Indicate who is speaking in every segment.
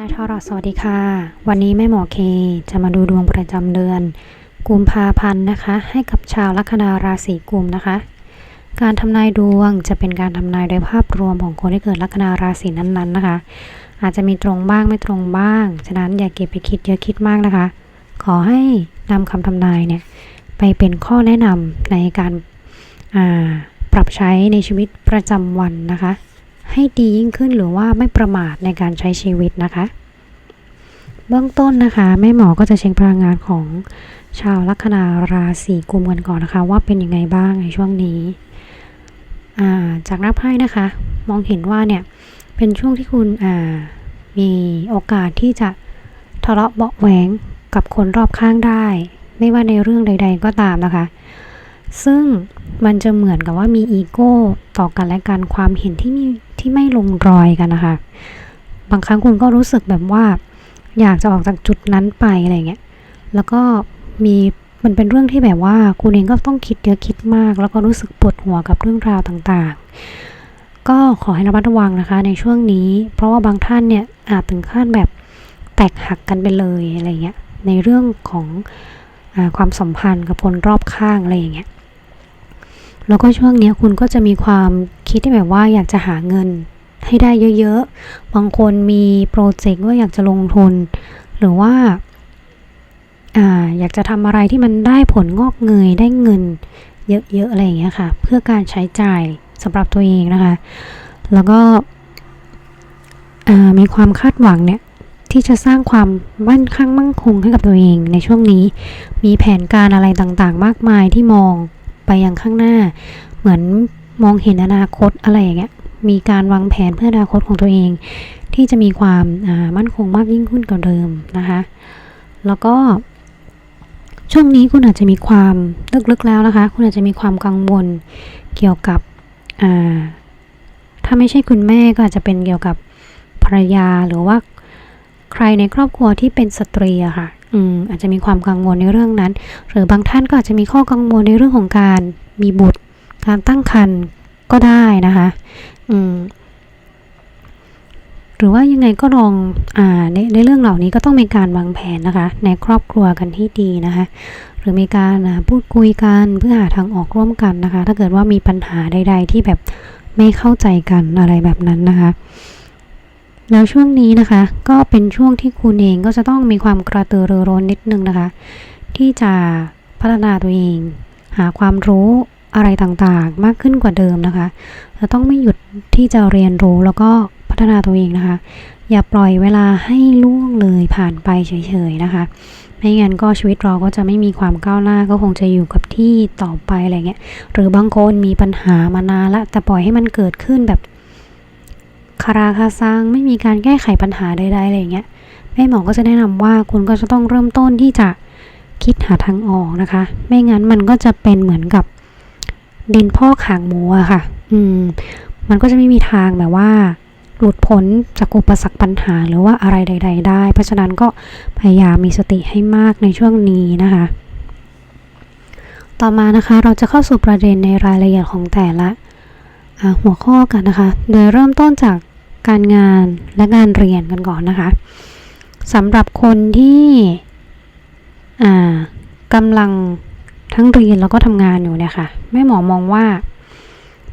Speaker 1: ตายทอรอสวัสดีค่ะ วันนี้แม่หมอเคจะมาดูดวงประจำเดือน กุมภาพันธ์นะคะ ให้กับชาวลัคนาราศีกุมนะคะ การทำนายดวงจะเป็นการทำนายโดยภาพรวมของคนที่เกิดลัคนาราศีนั้นๆนะคะ อาจจะมีตรงบ้างไม่ตรงบ้าง ฉะนั้นอย่าเก็บไปคิดเยอะคิดมากนะคะ ขอให้นำคำทำนายเนี่ยไปเป็นข้อแนะนำในการาปรับใช้ในชีวิตประจำวันนะคะ ให้ดียิ่งขึ้นหรือว่าไม่ประมาทในการใช้ชีวิตนะคะ เบื้องต้นนะคะแม่หมอก็จะเช็คพลังงานของชาวลัคนาราศีกุมกันก่อนนะคะ ว่าเป็นยังไงบ้างในช่วงนี้าจากนับไพ่นะคะ มองเห็นว่าเนี่ยเป็นช่วงที่คุณมีโอกาสที่จะทะเลาะเบาะแหวงกับคนรอบข้างได้ ไม่ว่าในเรื่องใด ๆ ก็ตามนะคะ ซึ่งมันจะเหมือนกับว่ามีอีโก้ต่อกันและกันความเห็นที่มี ที่ไม่ลงรอยกันนะคะ บางครั้งคุณก็รู้สึกแบบว่า อยากจะออกจากจุดนั้นไปอะไรเงี้ย แล้วก็มีมันเป็นเรื่องที่แบบว่าคุณเองก็ต้องคิดเยอะคิดมาก แล้วก็รู้สึกปวดหัวกับเรื่องราวต่างๆ ก็ขอให้ระมัดระวังนะคะในช่วงนี้ เพราะว่าบางท่านเนี่ยอาจถึงขั้นแบบแตกหักกันไปเลยอะไรเงี้ยในเรื่องของอความสัมพันธ์กับคนรอบข้างอะไรอย่างเงี้ย แล้วก็ช่วงนี้คุณก็จะมีความคิดที่แบบว่าอยากจะหาเงินให้ได้เยอะๆ บางคนมีโปรเจกต์ว่าอยากจะลงทุน หรือว่าอ่าอยากจะทำอะไรที่มันได้ผลงอกเงยได้เงิน เยอะๆอะไรอย่างเงี้ยค่ะ เพื่อการใช้จ่ายสำหรับตัวเองนะคะ แล้วก็มีความคาดหวังเนี่ยที่จะสร้างความมั่นคงมั่งคงให้กับตัวเองในช่วงนี้ มีแผนการอะไรต่างๆ มากมายที่มอง ไปยังข้างหน้า เหมือนมองเห็นอนาคตอะไรอย่างเงี้ยมีการวางแผนเพื่ออนาคตของตัวเอง ที่จะมีความมั่นคงมากยิ่งขึ้นกว่าเดิมนะคะ แล้วก็ช่วงนี้คุณอาจจะมีความลึกๆแล้วนะคะ คุณอาจจะมีความกังวลเกี่ยวกับถ้าไม่ใช่คุณแม่ก็อาจจะเป็นเกี่ยวกับภรรยาหรือว่า ใครในครอบครัวที่เป็นสตรีอะค่ะอืมอาจจะมีความกังวลในเรื่องนั้น หรือบางท่านก็อาจจะมีข้อกังวลในเรื่องของการมีบุตร การตั้งครรภ์ก็ได้นะคะอืมหรือว่ายังไงก็ลองอ่าในในเรื่องเหล่านี้ก็ต้องมีการวางแผนนะคะ ในครอบครัวกันที่ดีนะคะ หรือมีการพูดคุยกันเพื่อหาทางออกร่วมกันนะคะ ถ้าเกิดว่ามีปัญหาใด ๆ ที่แบบไม่เข้าใจกันอะไรแบบนั้นนะคะ แล้วช่วงนี้นะคะ ก็เป็นช่วงที่คุณเองก็จะต้องมีความกระตือรือร้นนิดนึงนะคะ ที่จะพัฒนาตัวเอง หาความรู้อะไรต่างๆ มากขึ้นกว่าเดิมนะคะ จะต้องไม่หยุดที่จะเรียนรู้แล้วก็พัฒนาตัวเองนะคะ อย่าปล่อยเวลาให้ล่วงเลยผ่านไปเฉยๆนะคะ ไม่งั้นก็ชีวิตเราก็จะไม่มีความก้าวหน้าก็คงจะอยู่กับที่ต่อไปอะไรเงี้ย หรือบางคนมีปัญหามานานละแต่ปล่อยให้มันเกิดขึ้นแบบ คาราคาซังไม่มีการแก้ไขปัญหาใดๆอะไรเงี้ยแม่หมอก็จะแนะนำว่าคุณก็จะต้องเริ่มต้นที่จะคิดหาทางออกนะคะ ไม่งั้นมันก็จะเป็นเหมือนกับดินพ่อขางหมูอะค่ะ อืม มันก็จะไม่มีทางแบบว่าหลุดพ้นจากอุปสรรคปัญหาหรือว่าอะไรใด ๆ ได้ เพราะฉะนั้นก็พยายามมีสติให้มากในช่วงนี้นะคะ ต่อมานะคะเราจะเข้าสู่ประเด็นในรายละเอียดของแต่ละ หัวข้อกันนะคะ โดยเริ่มต้นจากการงานและงานเรียนกันก่อนนะคะสำหรับคนที่กำลังทั้งเรียนแล้วก็ทำงานอยู่เนี่ยค่ะแม่หมอมองว่า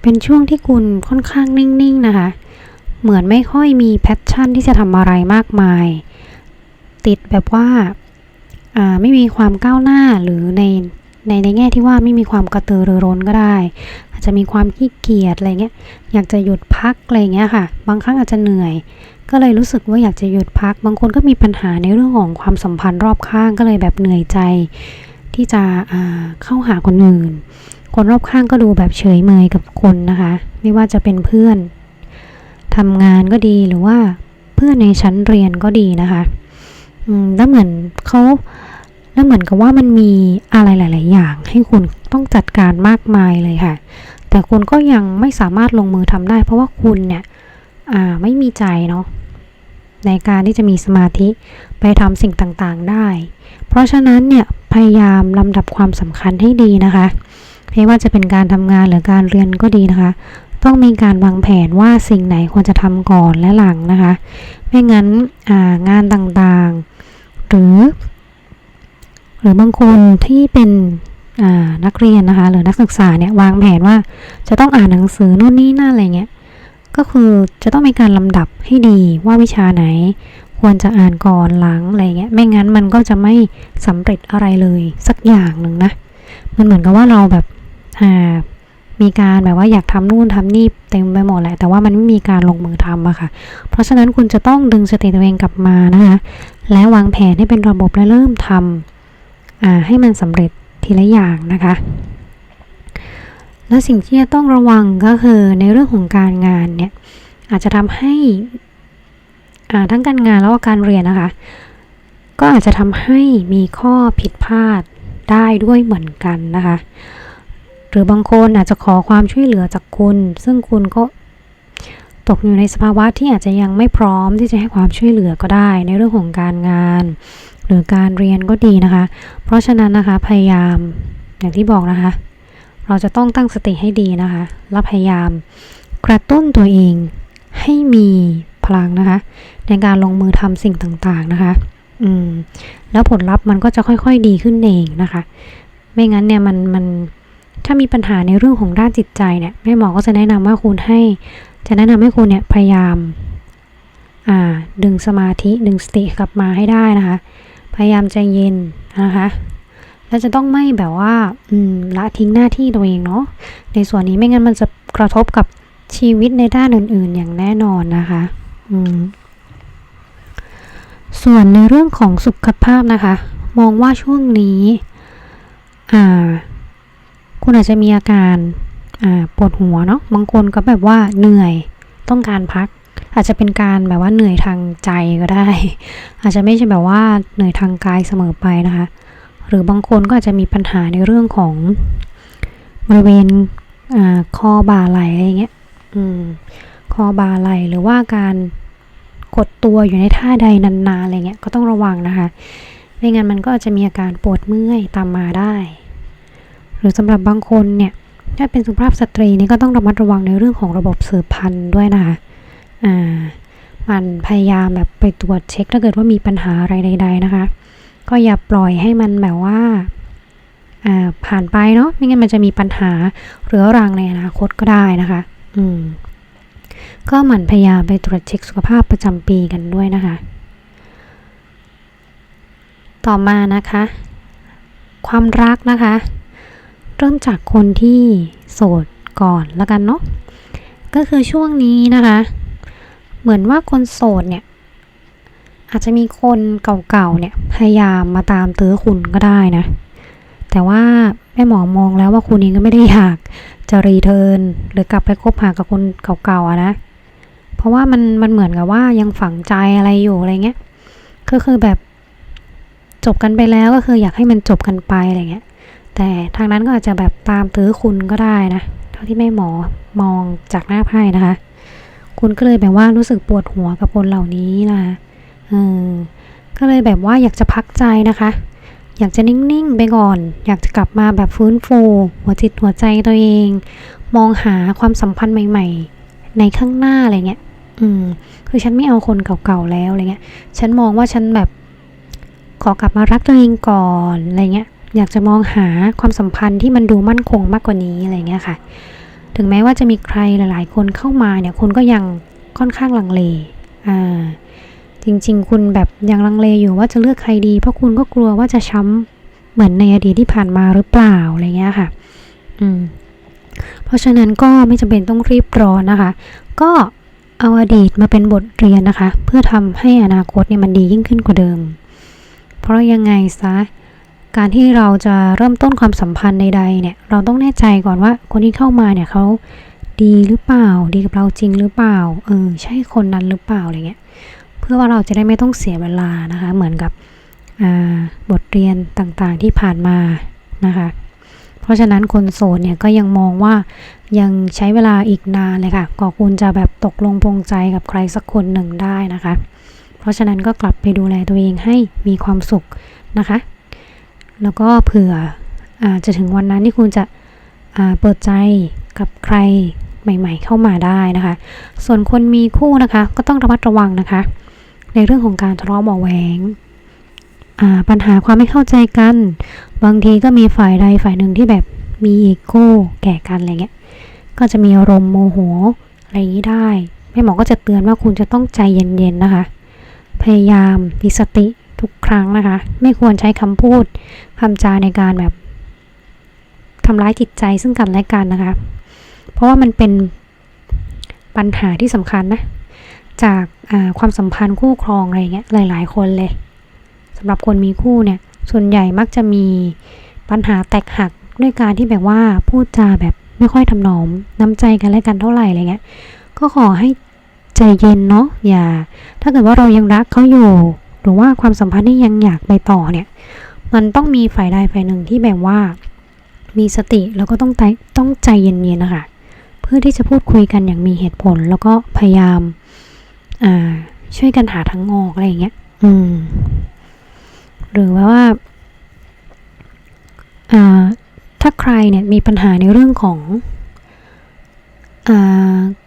Speaker 1: เป็นช่วงที่คุณค่อนข้างนิ่งๆนะคะ เหมือนไม่ค่อยมีแพชชั่นที่จะทำอะไรมากมาย ติดแบบว่าไม่มีความก้าวหน้าหรือใน ในในแง่ที่ว่าไม่มีความกระตือรือร้นก็ได้ อาจจะมีความขี้เกียจอะไรเงี้ยอยากจะหยุดพักอะไรเงี้ยค่ะ บางครั้งอาจจะเหนื่อย ก็เลยรู้สึกว่าอยากจะหยุดพัก บางคนก็มีปัญหาในเรื่องของความสัมพันธ์รอบข้างก็เลยแบบเหนื่อยใจ ที่จะเข้าหาคนอื่น คนรอบข้างก็ดูแบบเฉยเมยกับคนนะคะ ไม่ว่าจะเป็นเพื่อนทำงานก็ดีหรือว่าเพื่อนในชั้นเรียนก็ดีนะคะ อืมแล้วเหมือนเขา แล้วเหมือนกับว่ามันมีอะไรหลาย ๆ อย่าง ให้คุณต้องจัดการมากมายเลยค่ะ แต่คุณก็ยังไม่สามารถลงมือทำได้ เพราะว่าคุณเนี่ยไม่มีใจเนาะในการที่จะมีสมาธิไปทำสิ่งต่าง ๆ ได้ เพราะฉะนั้นเนี่ยพยายามลำดับความสำคัญให้ดีนะคะไม่ว่าจะเป็นการทำงานหรือการเรียนก็ดีนะคะ ต้องมีการวางแผนว่าสิ่งไหนควรจะทำก่อนและหลังนะคะ ไม่งั้นงานต่าง ๆ หรือ หรือบางคนที่เป็นนักเรียนนะคะ หรือนักศึกษาเนี่ยวางแผนว่าจะต้องอ่านหนังสือนู่นนี่นั่นอะไรเงี้ยก็คือจะต้องมีการลำดับให้ดีว่าวิชาไหน ควรจะอ่านก่อนหลังอะไรเงี้ยไม่งั้นมันก็จะไม่สำเร็จอะไรเลยสักอย่างหนึ่งนะมันเหมือนกับว่าเราแบบมีการแบบว่าอยากทำนู่นทำนี่เต็มไปหมดแหละ แต่ว่ามันไม่มีการลงมือทำอะค่ะ เพราะฉะนั้นคุณจะต้องดึงสติตัวเองกลับมานะคะ และวางแผนให้เป็นระบบและเริ่มทำอ่า ให้มันสำเร็จทีละอย่างนะคะ และสิ่งที่จะต้องระวังก็คือในเรื่องของการงานเนี่ยอาจจะทำให้อ่าทั้งการงานแล้วก็การเรียนนะคะ ก็อาจจะทำให้มีข้อผิดพลาดได้ด้วยเหมือนกันนะคะ หรือบางคนอาจจะขอความช่วยเหลือจากคุณ ซึ่งคุณก็ตกอยู่ในสภาวะที่อาจจะยังไม่พร้อมที่จะให้ความช่วยเหลือก็ได้ในเรื่องของการงาน หรือการเรียนก็ดีนะคะ เพราะฉะนั้นนะคะพยายามอย่างที่บอกนะคะ เราจะต้องตั้งสติให้ดีนะคะและพยายามกระตุ้นตัวเองให้มีพลังนะคะ ในการลงมือทำสิ่งต่างๆนะคะ อืม แล้วผลลัพธ์มันก็จะค่อยๆดีขึ้นเองนะคะ ไม่งั้นเนี่ยมันมันถ้ามีปัญหาในเรื่องของด้านจิตใจเนี่ยแม่หมอก็จะแนะนำว่าคุณให้ จะแนะนำให้คุณเนี่ยพยายาม อ่า ดึงสมาธิดึงสติกลับมาให้ได้นะคะ พยายามใจเย็นนะคะแล้วจะต้องไม่แบบว่าละทิ้งหน้าที่ตัวเองเนาะในส่วนนี้ไม่งั้นมันจะกระทบกับชีวิตในด้านอื่น ๆ อย่างแน่นอนนะคะส่วนในเรื่องของสุขภาพนะคะ มองว่าช่วงนี้คุณอาจจะมีอาการปวดหัวเนาะบางคนก็แบบว่าเหนื่อยต้องการพัก อาจจะเป็นการแบบว่าเหนื่อยทางใจก็ได้ อาจจะไม่ใช่แบบว่าเหนื่อยทางกายเสมอไปนะคะ หรือบางคนก็อาจจะมีปัญหาในเรื่องของบริเวณอ่าคอบ่าไหลอะไรเงี้ยคอบ่าไหลหรือว่าการกดตัวอยู่ในท่าใดนานๆอะไรเงี้ยก็ต้องระวังนะคะ ไม่งั้นมันก็อาจจะมีอาการปวดเมื่อยตามมาได้ หรือสำหรับบางคนเนี่ยถ้าเป็นสุภาพสตรีนี่ก็ต้องระมัดระวังในเรื่องของระบบสืบพันธุ์ด้วยนะคะ อ่ามันพยายามแบบไปตรวจเช็คถ้าเกิดว่ามีปัญหาอะไรใด ๆนะคะ ก็อย่าปล่อยให้มันแบบว่าอ่าผ่านไปเนาะไม่งั้นมันจะมีปัญหาเรื้อรังในอนาคตก็ได้นะคะ อืมก็หมั่นพยายามไปตรวจเช็คสุขภาพประจำปีกันด้วยนะคะ ต่อมานะคะ ความรักนะคะ เริ่มจากคนที่โสดก่อนแล้วกันเนาะก็คือช่วงนี้นะคะ เหมือนว่าคนโสดเนี่ย อาจจะมีคนเก่าๆเนี่ยพยายามมาตามตื้อคุณก็ได้นะ แต่ว่าแม่หมอมองแล้วว่าคุณเองก็ไม่ได้อยากจะรีเทิร์นหรือกลับไปคบหากับคนเก่าๆอะนะ เพราะว่ามันมันเหมือนกับว่ายังฝังใจอะไรอยู่อะไรเงี้ย ก็คือแบบจบกันไปแล้วก็คืออยากให้มันจบกันไปอะไรเงี้ย แต่ทางนั้นก็อาจจะแบบตามตื้อคุณก็ได้นะ เท่าที่แม่หมอมองจากหน้าไพ่นะคะ คุณก็เลยแบบว่ารู้สึกปวดหัวกับคนเหล่านี้นะคะเออก็เลยแบบว่าอยากจะพักใจนะคะ อยากจะนิ่งๆไปก่อน อยากจะกลับมาแบบฟื้นฟู หัวจิตหัวใจตัวเอง มองหาความสัมพันธ์ใหม่ ๆ ในข้างหน้าอะไรเงี้ย อืม คือฉันไม่เอาคนเก่าๆแล้วอะไรเงี้ย ฉันมองว่าฉันแบบ ขอกลับมารักตัวเองก่อนอะไรเงี้ย อยากจะมองหาความสัมพันธ์ที่มันดูมั่นคงมากกว่านี้อะไรเงี้ยค่ะ ถึงแม้ว่าจะมีใครหลายๆ คนเข้ามาเนี่ยคุณก็ยังค่อนข้างลังเลอ่าจริง ๆ คุณแบบยังลังเลอยู่ว่าจะเลือกใครดี เพราะคุณก็กลัวว่าจะช้ำเหมือนในอดีตที่ผ่านมาหรือเปล่าอะไรเงี้ยค่ะ อืม เพราะฉะนั้นก็ไม่จำเป็นต้องรีบร้อนนะคะ ก็เอาอดีตมาเป็นบทเรียนนะคะ เพื่อทำให้อนาคตเนี่ยมันดียิ่งขึ้นกว่าเดิม เพราะยังไงซะ การที่เราจะเริ่มต้นความสัมพันธ์ใดๆเนี่ย เราต้องแน่ใจก่อนว่าคนที่เข้ามาเนี่ยเขาดีหรือเปล่า ดีกับเราจริงหรือเปล่า เออ ใช่คนนั้นหรือเปล่าอะไรเงี้ย เพื่อว่าเราจะได้ไม่ต้องเสียเวลานะคะ เหมือนกับบทเรียนต่างๆที่ผ่านมานะคะ เพราะฉะนั้นคนโสดเนี่ยก็ยังมองว่ายังใช้เวลาอีกนานเลยค่ะกว่าคุณจะแบบตกลงปรงใจกับใครสักคนหนึ่งได้นะคะ เพราะฉะนั้นก็กลับไปดูแลตัวเองให้มีความสุขนะคะ แล้วก็เผื่ออจะถึงวันนั้นที่คุณจะเปิดใจกับใครใหม่ ๆ เข้ามาได้นะคะ ส่วนคนมีคู่นะคะ ก็ต้องระมัดระวังนะคะ ในเรื่องของการทะเลาะเบาแหวงอ่าปัญหาความไม่เข้าใจกัน บางทีก็มีฝ่ายใดฝ่ายหนึ่งที่แบบมีอีโก้แก่กันอะไรเงี้ย ก็จะมีอารมณ์โมโหอะไรอย่างนี้ได้แม่หมอก็จะเตือนว่าคุณจะต้องใจเย็นๆนะคะ พยายามมีสติ ทุกครั้งนะคะ ไม่ควรใช้คำพูดคำจาในการแบบทำร้ายจิตใจซึ่งกันและกันนะคะ เพราะว่ามันเป็นปัญหาที่สำคัญนะ จากาความสัมพันธ์คู่ครองอะไรเงี้ยหลาย ๆ คนเลยสำหรับคนมีคู่เนี่ย ส่วนใหญ่มักจะมีปัญหาแตกหักด้วยการที่แบบว่าพูดจาแบบไม่ค่อยทำนอมน้ำใจกันและกันเท่าไหร่อะไรเงี้ย ก็ขอให้ใจเย็นเนาะอย่า ถ้าเกิดว่าเรายังรักเขาอยู่ หรือว่าความสัมพันธ์ที่ยังอยากไปต่อเนี่ย มันต้องมีฝ่ายใดฝ่ายหนึ่งที่แบบว่า มีสติแล้วก็ต้องใจต้องใจเย็นๆนะคะ เพื่อที่จะพูดคุยกันอย่างมีเหตุผล แล้วก็พยายามาช่วยกันหาทางออกอะไรอย่างเงี้ย อืม หรือว่าอ่าถ้าใครเนี่ยมีปัญหาในเรื่องของอ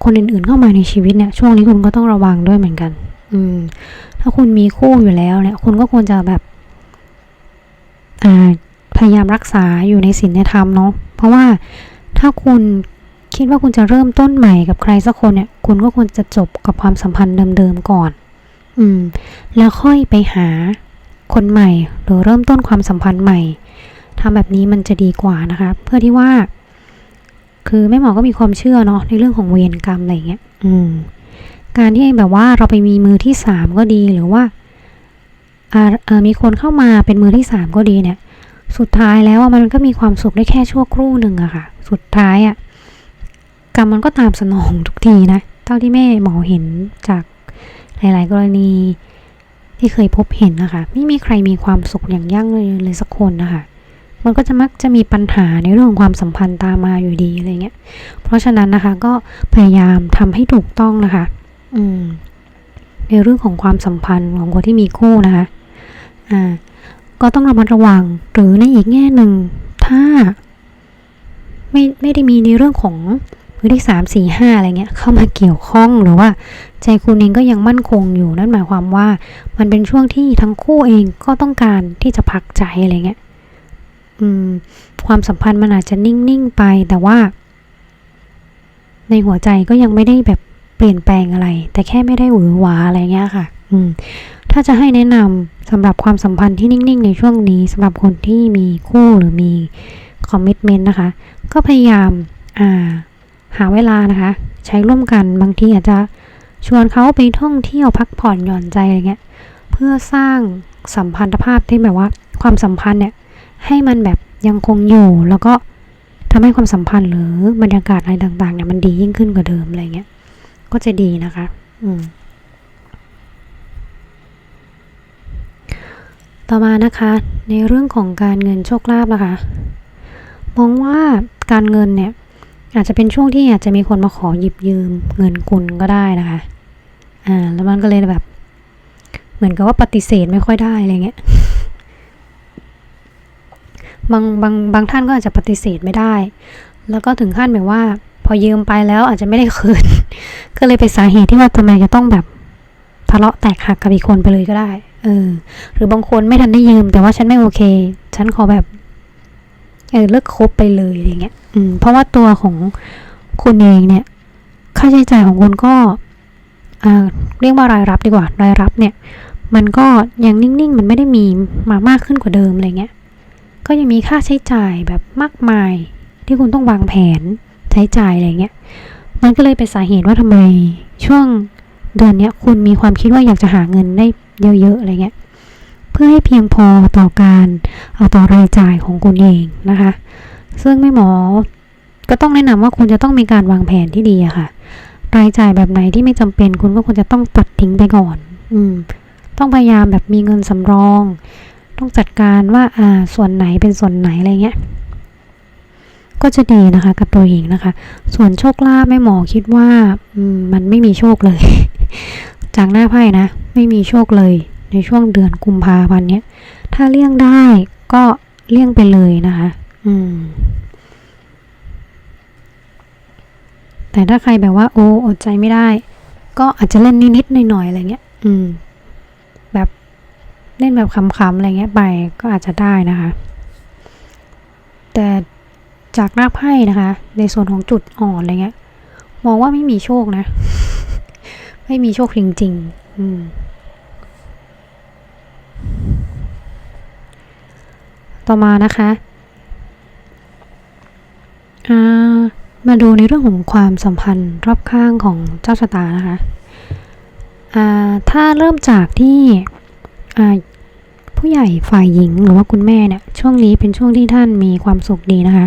Speaker 1: คนอื่นๆเข้ามาในชีวิตเนี่ย ช่วงนี้คุณก็ต้องระวังด้วยเหมือนกัน อืม ถ้าคุณมีคู่อยู่แล้วเนี่ย คุณก็ควรจะแบบ อ่า พยายามรักษาอยู่ในศีลในธรรมเนาะ เพราะว่าถ้าคุณคิดว่าคุณจะเริ่มต้นใหม่กับใครสักคนเนี่ย คุณก็ควรจะจบกับความสัมพันธ์เดิมๆก่อน อืม แล้วค่อยไปหาคนใหม่ หรือเริ่มต้นความสัมพันธ์ใหม่ทำแบบนี้มันจะดีกว่านะคะ เพื่อที่ว่า คือแม่หมอก็มีความเชื่อเนาะในเรื่องของเวรกรรมอะไรเงี้ย อืม การที่แบบว่าเราไปมีมือที่สามก็ดีหรือว่าอ่ามีคนเข้ามาเป็นมือที่สามก็ดีเนี่ย สุดท้ายแล้วมันก็มีความสุขได้แค่ชั่วครู่หนึ่งอะค่ะ สุดท้ายอะกรรมมันก็ตามสนองทุกทีนะ เท่าที่แม่หมอเห็นจากหลาย ๆ กรณีที่เคยพบเห็นนะคะไม่มีใครมีความสุขอย่างยั่งยืนเลยสักคนนะคะมันก็จะมักจะมีปัญหาในเรื่องของความสัมพันธ์ตามมาอยู่ดีอะไรเงี้ย เพราะฉะนั้นนะคะก็พยายามทำให้ถูกต้องนะคะ อืม ในเรื่องของความสัมพันธ์ของคนที่มีคู่นะคะ อ่า ก็ต้องระมัดระวัง หรือในอีกแง่หนึ่ง ถ้า ไม่ไม่ได้มีในเรื่องของมือที่สามสี่ห้าอะไรเงี้ย เข้ามาเกี่ยวข้องหรือว่า ใจคุณเองก็ยังมั่นคงอยู่นั่นหมายความว่า มันเป็นช่วงที่ทั้งคู่เองก็ต้องการที่จะพักใจอะไรเงี้ยอืม ความสัมพันธ์มันอาจจะนิ่ง ๆ ไปแต่ว่า ในหัวใจก็ยังไม่ได้แบบ เปลี่ยนแปลงอะไร แต่แค่ไม่ได้หวือหวาอะไรเงี้ยค่ะ อืม ถ้าจะให้แนะนำสำหรับความสัมพันธ์ที่นิ่ง ๆ ในช่วงนี้สำหรับคนที่มีคู่หรือมีคอมมิชเมนต์นะคะ ก็พยายามอ่าหาเวลานะคะ ใช้ร่วมกันบางทีอาจจะชวนเขาไปท่องเที่ยวพักผ่อนหย่อนใจอะไรเงี้ยเพื่อสร้างสัมพันธภาพที่แบบว่าความสัมพันธ์เนี่ยให้มันแบบยังคงอยู่แล้วก็ทำให้ความสัมพันธ์หรือบรรยากาศอะไรต่างๆเนี่ยมันดียิ่งขึ้นกว่าเดิมอะไรเงี้ย ก็จะดีนะคะ อืมต่อมานะคะในเรื่องของการเงินโชคลาภนะคะมองว่าการเงินเนี่ยอาจจะเป็นช่วงที่อาจจะมีคนมาขอหยิบยืมเงินคุณก็ได้นะคะอ่าแล้วมันก็เลยแบบ เหมือนกับว่าปฏิเสธไม่ค่อยได้อะไรเงี้ยบางบางบางท่านก็อาจจะปฏิเสธไม่ได้ แล้วก็ถึงขั้นแบบว่า พอยืมไปแล้วอาจจะไม่ได้คืน ก็เลยเป็นสาเหตุที่ว่าทำไมจะต้องแบบทะเลาะแตกหักกับอีกคนไปเลยก็ได้ เออ หรือบางคนไม่ทันได้ยืม แต่ว่าฉันไม่โอเค ฉันขอแบบ เออเลิกคบไปเลยอะไรเงี้ย อืม เพราะว่าตัวของคุณเองเนี่ย ค่าใช้จ่ายของคุณก็อ่าเรียกว่ารายรับดีกว่า รายรับเนี่ย มันก็ยังนิ่งๆ มันไม่ได้มีมามากขึ้นกว่าเดิมอะไรเงี้ย ก็ยังมีค่าใช้จ่ายแบบมากมายที่คุณต้องวางแผน ช้จ่ายอะไรเงี้ยมันก็เลยเป็นสาเหตุว่าทำไมช่วงเดือนเนี้ยคุณมีความคิดว่าอยากจะหาเงินได้เยอะๆอะไรเงี้ยเพื่อให้เพียงพอต่อการเอาต่อรายจ่ายของคุณเองนะคะ ซึ่งแม่หมอก็ต้องแนะนำว่าคุณจะต้องมีการวางแผนที่ดีอะค่ะ รายจ่ายแบบไหนที่ไม่จำเป็นคุณก็ควรจะต้องตัดทิ้งไปก่อน อืม ต้องพยายามแบบมีเงินสำรอง ต้องจัดการว่าอ่าส่วนไหนเป็นส่วนไหนอะไรเงี้ย ก็จะดีนะคะกับตัวเองนะคะ ส่วนโชคลาภแม่หมอคิดว่ามันไม่มีโชคเลย จากหน้าไพ่นะ ไม่มีโชคเลยในช่วงเดือนกุมภาพันธ์เนี้ย ถ้าเลี่ยงได้ก็เลี่ยงไปเลยนะคะ อืมแแต่ถ้าใครแบบว่าโอ้อดใจไม่ได้ ก็อาจจะเล่นนิดๆหน่อยๆอะไรเงี้ย อืม แบบเล่นแบบขำๆอะไรเงี้ยไปก็อาจจะได้นะคะ แต่ จากหน้าไพ่นะคะ ในส่วนของจุดอ่อนอะไรเงี้ย มองว่าไม่มีโชคนะ ไม่มีโชคจริงๆ อืมต่อมานะคะามาดูในเรื่องของความสัมพันธ์รอบข้างของเจ้าชะตานะคะถ้าเริ่มจากที่ผู้ใหญ่ฝ่ายหญิงหรือว่าคุณแม่เนี่ยช่วงนี้เป็นช่วงที่ท่านมีความสุขดีนะคะ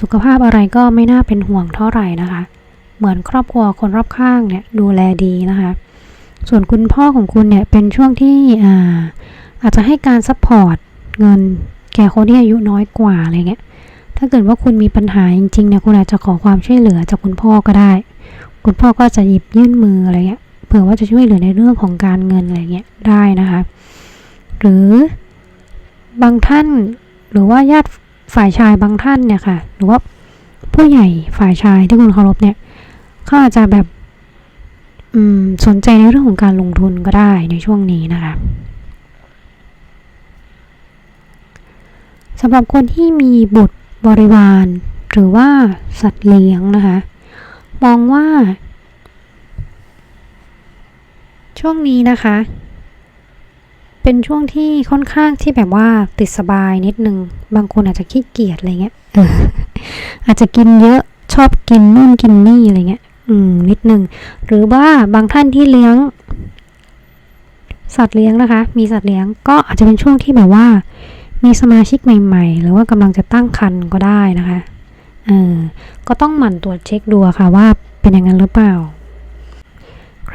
Speaker 1: สุขภาพอะไรก็ไม่น่าเป็นห่วงเท่าไหร่นะคะ เหมือนครอบครัวคนรอบข้างเนี่ยดูแลดีนะคะ ส่วนคุณพ่อของคุณเนี่ยเป็นช่วงที่อ่าอาจจะให้การซัพพอร์ตเงินแก่คนที่อายุน้อยกว่าอะไรเงี้ย ถ้าเกิดว่าคุณมีปัญหาจริงๆเนี่ยคุณอาจจะขอความช่วยเหลือจากคุณพ่อก็ได้ คุณพ่อก็จะหยิบยื่นมืออะไรเงี้ย เผื่อว่าจะช่วยเหลือในเรื่องของการเงินอะไรเงี้ยได้นะคะ หรือบางท่านหรือว่าญาติ ฝ่ายชายบางท่านเนี่ยค่ะ หรือว่าผู้ใหญ่ฝ่ายชายที่คุณเคารพเนี่ยเขาอาจจะแบบอืมสนใจในเรื่องของการลงทุนก็ได้ในช่วงนี้นะคะสำหรับคนที่มีบุตรบริวาร หรือว่าสัตว์เลี้ยงนะคะ มองว่า ช่วงนี้นะคะ เป็นช่วงที่ค่อนข้างที่แบบว่าติดสบายนิดนึง บางคนอาจจะขี้เกียจอะไรเงี้ยเอออาจจะกินเยอะชอบกินนู่นกินนี่อะไรเงี้ย อืม นิดนึง หรือว่าบางท่านที่เลี้ยง สัตว์เลี้ยงนะคะ มีสัตว์เลี้ยงก็อาจจะเป็นช่วงที่แบบว่า มีสมาชิกใหม่ ๆ หรือว่ากำลังจะตั้งครรภ์ก็ได้นะคะเออก็ต้องหมั่นตรวจเช็คดูอะค่ะว่าเป็นอย่างนั้นหรือเปล่าใค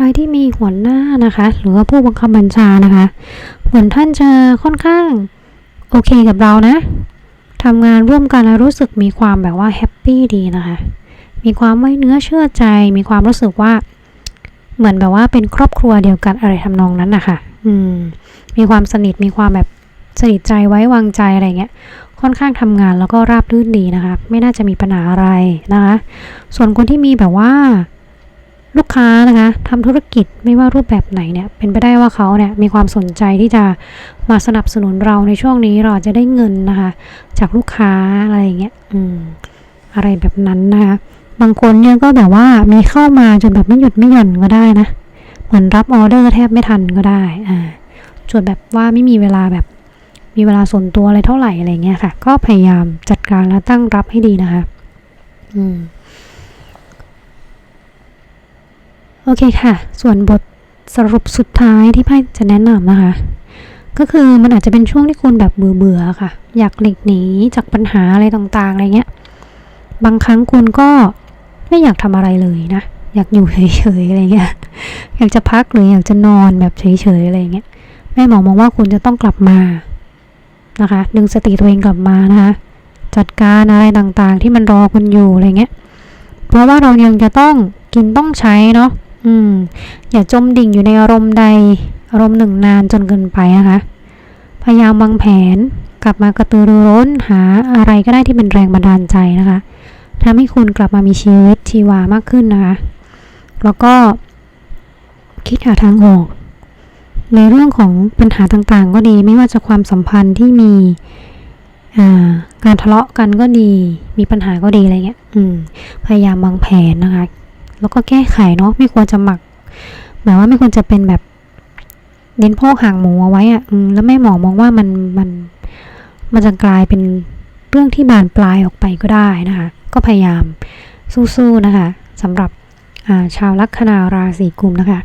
Speaker 1: รที่มีหัวหน้านะคะ หรือว่าผู้บังคับบัญชานะคะเหมือนท่านจะค่อนข้างโอเคกับเรานะทำงานร่วมกันแล้วรู้สึกมีความแบบว่าแฮปปี้ดีนะคะ มีความไว้เนื้อเชื่อใจ มีความรู้สึกว่า เหมือนแบบว่าเป็นครอบครัวเดียวกันอะไรทำนองนั้นนะคะอืม มีความสนิท มีความแบบสนิทใจไว้วางใจอะไรเงี้ย ค่อนข้างทำงานแล้วก็ราบรื่นดีนะคะ ไม่น่าจะมีปัญหาอะไรนะคะ ส่วนคนที่มีแบบว่า ลูกค้านะคะทำธุรกิจไม่ว่ารูปแบบไหนเนี่ยเป็นไปได้ว่าเขาเนี่ยมีความสนใจที่จะมาสนับสนุนเราในช่วงนี้เราจจะได้เงินนะคะ จากลูกค้าอะไรอย่างเงี้ยอืมอะไรแบบนั้นนะคะบางคนเนี่ยก็แบบว่ามีเข้ามาจนแบบไม่หยุดไม่หย่อนก็ได้นะเหมือนรับออเดอร์แทบไม่ทันก็ได้อ่าจนแบบว่าไม่มีเวลาแบบมีเวลาส่วนตัวอะไรเท่าไหร่อะไรเงี้ยค่ะ ก็พยายามจัดการและตั้งรับให้ดีนะคะ อืม โอเคค่ะ ส่วนบทสรุปสุดท้ายที่ไพ่จะแนะนำนะคะ ก็คือมันอาจจะเป็นช่วงที่คุณแบบเบื่อเบื่อๆค่ะ อยากหลีกหนีจากปัญหาอะไรต่างๆอะไรเงี้ย บางครั้งคุณก็ไม่อยากทำอะไรเลยนะ อยากอยู่เฉยๆอะไรเงี้ย อยากจะพักหรืออยากจะนอนแบบเฉยๆอะไรเงี้ย แม่หมอมองว่าคุณจะต้องกลับมานะคะ ดึงสติตัวเองกลับมานะคะ จัดการอะไรต่างๆ ที่มันรอคุณอยู่อะไรเงี้ย เพราะว่าเรายังจะต้องกินต้องใช้เนาะ อืม อย่าจมดิ่งอยู่ในอารมณ์ใด อารมณ์หนึ่งนานจนเกินไปนะคะ พยายามวางแผนกลับมากระตือรือร้นหาอะไรก็ได้ที่เป็นแรงบันดาลใจนะคะทำให้คุณกลับมามีชีวิตชีวามากขึ้นนะคะ แล้วก็คิดหาทางออก ในเรื่องของปัญหาต่างๆ ก็ดีไม่ว่าจะความสัมพันธ์ที่มีอ่าการทะเลาะกันก็ดี มีปัญหาก็ดีอะไรเงี้ย อืม พยายามวางแผนนะคะ แล้วก็แก้ไขเนาะไม่ควรจะหมักแบบว่าไม่ควรจะเป็นแบบเน้นพอกหางหมูเอาไว้อะอืแล้วแม่หมอมองว่ามันมันมันจะกลายเป็นเรื่องที่บานปลายออกไปก็ได้นะคะ ก็พยายามสู้ๆนะคะสำหรับาชาวลัคนาราศีกุมนะคะ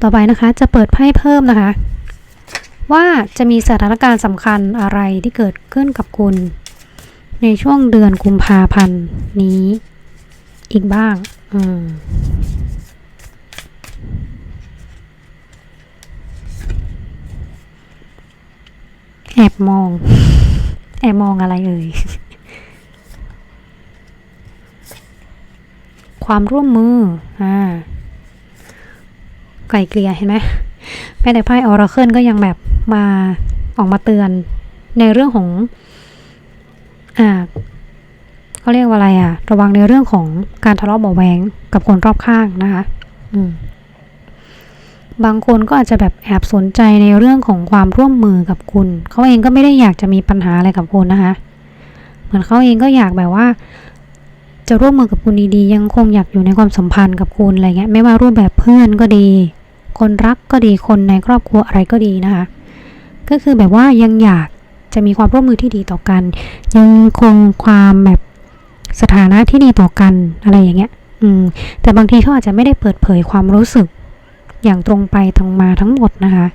Speaker 1: ต่อไปนะคะจะเปิดไพ่เพิ่มนะคะ ว่าจะมีสถานการณ์สำคัญอะไรที่เกิดขึ้นกับคุณ ในช่วงเดือนกุมภาพันธ์นี้ อีกบ้าง อืมแอบมอง แอบมองอะไรเอ่ย ความร่วมมือ อ่า ไกลเกลี่ยเห็นไหมแม้แต่ไพ่ออราเคิลก็ยังแบบมาออกมาเตือนในเรื่องของ อ่า เขาเรียกว่าอะไรอะระวังในเรื่องของการทะเลาะเบาะแวงกับคนรอบข้างนะคะอืมบางคนก็อาจจะแบบแอบสนใจในเรื่องของความร่วมมือกับคุณ เขาเองก็ไม่ได้อยากจะมีปัญหาอะไรกับคุณนะคะ เหมือนเขาเองก็อยากแบบว่า จะร่วมมือกับคุณดีๆ ยังคงอยากอยู่ในความสัมพันธ์กับคุณอะไรเงี้ย ไม่ว่ารูปแบบเพื่อนก็ดี คนรักก็ดี คนในครอบครัวอะไรก็ดีนะคะ ก็คือแบบว่ายังอยากจะมีความร่วมมือที่ดีต่อกัน ยังคงความแบบ สถานะที่ดีต่อกันอะไรอย่างเงี้ย อืม แต่บางทีเขาอาจจะไม่ได้เปิดเผยความรู้สึก อย่างตรงไปตรงมาทั้งหมดนะคะ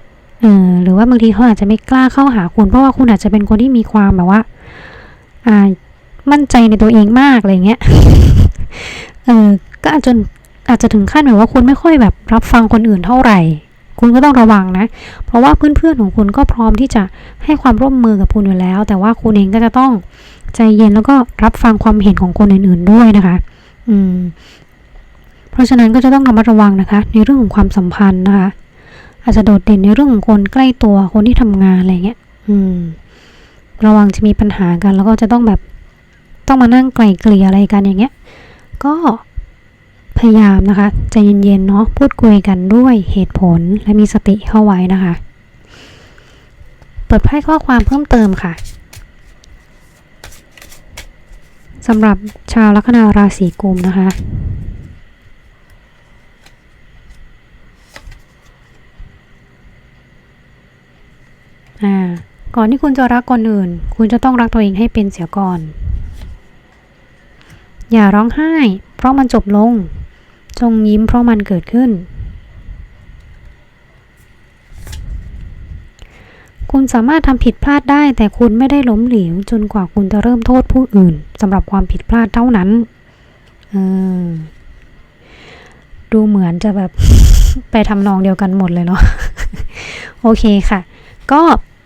Speaker 1: เออหรือว่าบางทีเขาอาจจะไม่กล้าเข้าหาคุณ เพราะว่าคุณอาจจะเป็นคนที่มีความแบบว่า อ่า มั่นใจในตัวเองมากอะไรเงี้ย เออก็อาจจะอาจจะถึงขั้นแบบว่าคุณไม่ค่อยแบบรับฟังคนอื่นเท่าไหร่ คุณก็ต้องระวังนะ เพราะว่าเพื่อนๆของคุณก็พร้อมที่จะให้ความร่วมมือกับคุณอยู่แล้ว แต่ว่าคุณเองก็จะต้อง ใจเย็นแล้วก็รับฟังความเห็นของคนอื่นๆด้วยนะคะ อืม เพราะฉะนั้นก็จะต้องระมัดระวังนะคะ ในเรื่องของความสัมพันธ์นะคะ อาจจะโดดเด่นในเรื่องของคนใกล้ตัวคนที่ทำงานอะไรเงี้ย อืม ระวังจะมีปัญหากัน แล้วก็จะต้องแบบต้องมานั่งไกลเกลี่ยอะไรกันอย่างเงี้ย ก็พยายามนะคะใจเย็นๆเนาะพูดคุยกันด้วยเหตุผลและมีสติเข้าไว้นะคะ เปิดไพ่ข้อความเพิ่มเติมค่ะ สำหรับชาวลัคนาราศีกุมนะคะอ่าก่อนที่คุณจะรักคนอื่น คุณจะต้องรักตัวเองให้เป็นเสียก่อน อย่าร้องไห้ เพราะมันจบลง จงยิ้มเพราะมันเกิดขึ้น คุณสามารถทำผิดพลาดได้ แต่คุณไม่ได้ล้มเหลวจนกว่าคุณจะเริ่มโทษผู้อื่นสำหรับความผิดพลาดเท่านั้นอดูเหมือนจะแบบไปทำนองเดียวกันหมดเลยเนาะโอเคค่ะ ก็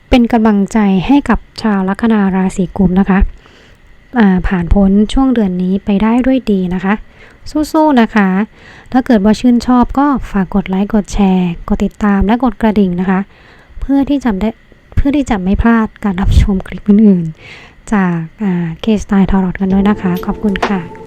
Speaker 1: เป็นกำลังใจให้กับชาวลัคนาราศีกุมนะคะผ่านพ้นช่วงเดือนนี้ไปได้ด้วยดีนะคะ สู้ ๆ นะคะ ถ้าเกิดว่าชื่นชอบก็ฝากกดไลค์ กดแชร์ กดติดตามและกดกระดิ่งนะคะ เพื่อที่จะได้ พื่อที่จะไม่พลาดการรับชมคลิปอื่นๆ จากเคสไตล์ทารอดกันด้วยนะคะ ขอบคุณค่ะ